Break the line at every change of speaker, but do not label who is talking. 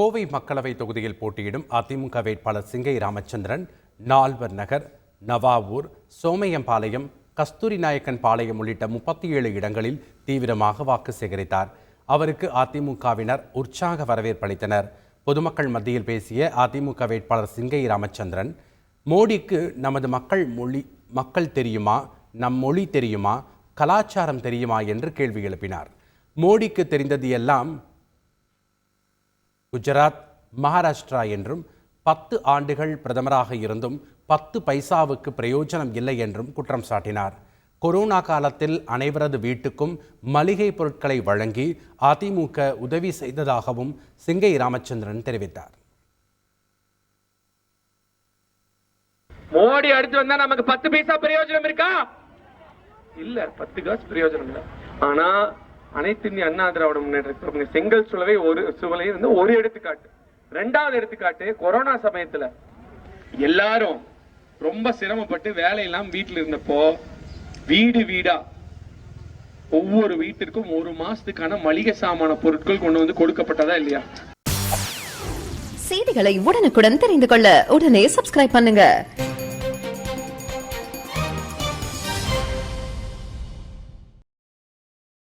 கோவை மக்களவை தொகுதியில் போட்டியிடும் அதிமுக வேட்பாளர் சிங்கை ராமச்சந்திரன் நால்வர் நகர் நவாவூர் சோமையம்பாளையம் கஸ்தூரி நாயக்கன் பாளையம் உள்ளிட்ட முப்பத்தி ஏழு இடங்களில் தீவிரமாக வாக்கு சேகரித்தார். அவருக்கு அதிமுகவினர் உற்சாக வரவேற்பளித்தனர் பொதுமக்கள் மத்தியில் பேசிய அதிமுக வேட்பாளர் சிங்கை ராமச்சந்திரன் மோடிக்கு நமது மக்கள் மொழி மக்கள் தெரியுமா நம் மொழி தெரியுமா கலாச்சாரம் தெரியுமா என்று கேள்வி எழுப்பினார். மோடிக்கு தெரிந்தது எல்லாம் குஜராத் மகாராஷ்டிரா என்றும் பத்து ஆண்டுகள் பிரதமராக இருந்தும் பத்து பைசாவுக்கு பிரயோஜனம் இல்லை என்றும் குற்றம் சாட்டினார். கொரோனா காலத்தில் அனைவரது வீட்டுக்கும் மளிகை பொருட்களை வழங்கி அதிமுக உதவி செய்ததாகவும் சிங்கை ராமச்சந்திரன் தெரிவித்தார்.
மோடி அடுத்து வந்தா நமக்கு பத்து பைசா பிரயோஜனம் இருக்கா? இல்ல பத்து காசு பிரயோஜனம் இல்லை. ஆனா அனைத்து இந்திய அண்ணா திராவிட முன்னேற்ற கழகம் செங்கல் சுழவை ஒரு சுவலை இருந்து ஒரு எடுத்துக்காட்டு. ரெண்டாவது எடுத்துக்காட்டு கொரோனா சமயத்துல எல்லாரும் ரொம்ப சிரமப்பட்டு வேலையெல்லாம் வீட்டில் இருந்தப்போ வீடு வீடா ஒவ்வொரு வீட்டிற்கும் ஒரு மாசத்துக்கான மளிகை சாமான பொருட்கள் கொண்டு வந்து கொடுக்கப்பட்டதா இல்லையா?
செய்திகளை உடனுக்குடன் தெரிந்து கொள்ள உடனே சப்ஸ்கிரைப் பண்ணுங்க.